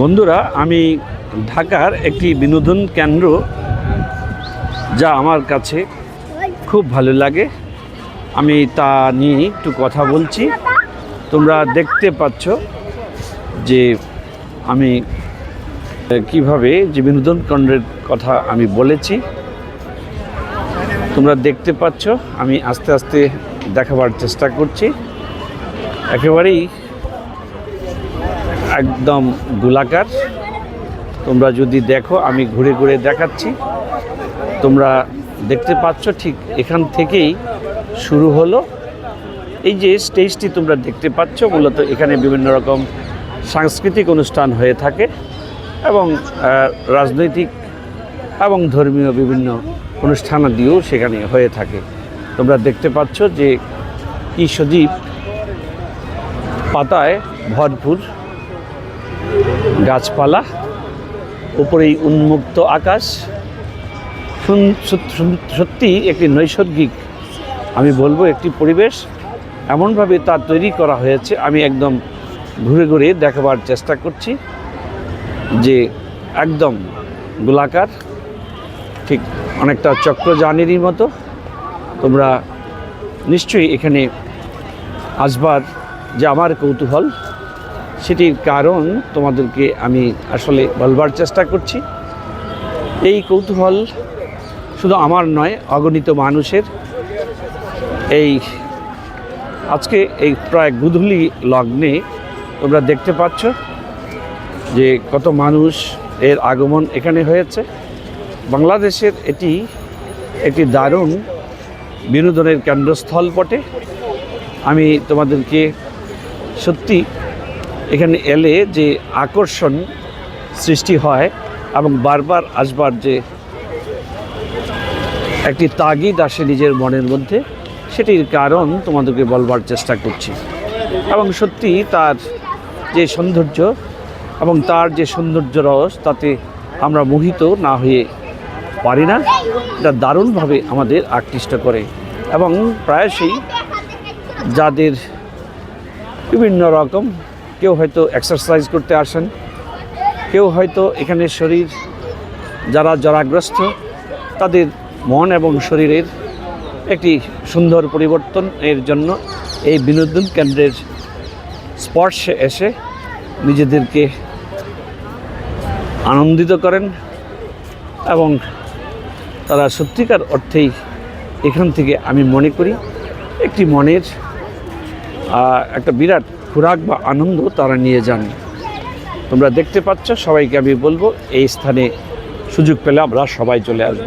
বন্ধুরা, আমি ঢাকার একটি বিনোদন কেন্দ্র যা আমার কাছে খুব ভালো লাগে। আমি তা নিয়ে একটু কথা বলছি। তোমরা দেখতে পাচ্ছ যে আমি কীভাবে যে বিনোদন কেন্দ্রের কথা আমি বলেছি। তোমরা দেখতে পাচ্ছ, আমি আস্তে আস্তে দেখাবার চেষ্টা করছি। একেবারেই একদম গোলাকার। তোমরা যদি দেখো, আমি ঘুরে ঘুরে দেখাচ্ছি। তোমরা দেখতে পাচ্ছ ঠিক এখান থেকেই শুরু হলো। এই যে স্টেজটি তোমরা দেখতে পাচ্ছ, মূলত এখানে বিভিন্ন রকম সাংস্কৃতিক অনুষ্ঠান হয়ে থাকে এবং রাজনৈতিক এবং ধর্মীয় বিভিন্ন অনুষ্ঠানাদিও সেখানে হয়ে থাকে। তোমরা দেখতে পাচ্ছ যে কি সজীব পাতায় ভরপুর গাছপালা, উপরেই উন্মুক্ত আকাশ। সত্যি একটি নৈসর্গিক, আমি বলব একটি পরিবেশ। এমনভাবে তা তৈরি করা হয়েছে, আমি একদম ঘুরে ঘুরে দেখাবার চেষ্টা করছি যে একদম গোলাকার, ঠিক অনেকটা চক্রযানেরই মতো। তোমরা নিশ্চয়ই এখানে আসবার যে আমার কৌতূহল সেটির কারণ তোমাদেরকে আমি আসলে বলবার চেষ্টা করছি। এই কৌতূহল শুধু আমার নয়, অগণিত মানুষের। এই আজকে এই প্রায় গুধুলি লগ্নে তোমরা দেখতে পাচ্ছ যে কত মানুষ এর আগমন এখানে হয়েছে। বাংলাদেশের এটি একটি দারুণ বিনোদনের কেন্দ্রস্থল বটে। আমি তোমাদেরকে সত্যি এখানে এলে যে আকর্ষণ সৃষ্টি হয় এবং বারবার আসবার যে একটি তাগিদ আসে নিজের মনের মধ্যে, সেটির কারণ তোমাদেরকে বলবার চেষ্টা করছি। এবং সত্যি তার যে সৌন্দর্য এবং তার যে সৌন্দর্য রস, তাতে আমরা মোহিত না হয়ে পারি না, এটা দারুণভাবে আমাদের আকৃষ্ট করে। এবং প্রায়শই যাদের বিভিন্ন রকম কেউ হয়তো এক্সারসাইজ করতে আসেন, কেউ হয়তো এখানে শরীর, যারা জরাগ্রস্ত, তাদের মন এবং শরীরের একটি সুন্দর পরিবর্তন এর জন্য এই বিনোদন কেন্দ্রের স্পর্শে এসে নিজেদেরকে আনন্দিত করেন এবং তারা সত্যিকার অর্থেই এখান থেকে আমি মনে করি, একটি মনের একটা বিরাট খোরাক বা আনন্দ তারা নিয়ে যান। তোমরা দেখতে পাচ্ছ, সবাইকে আমি বলব, এই স্থানে সুযোগ পেলে আমরা সবাই চলে আসব।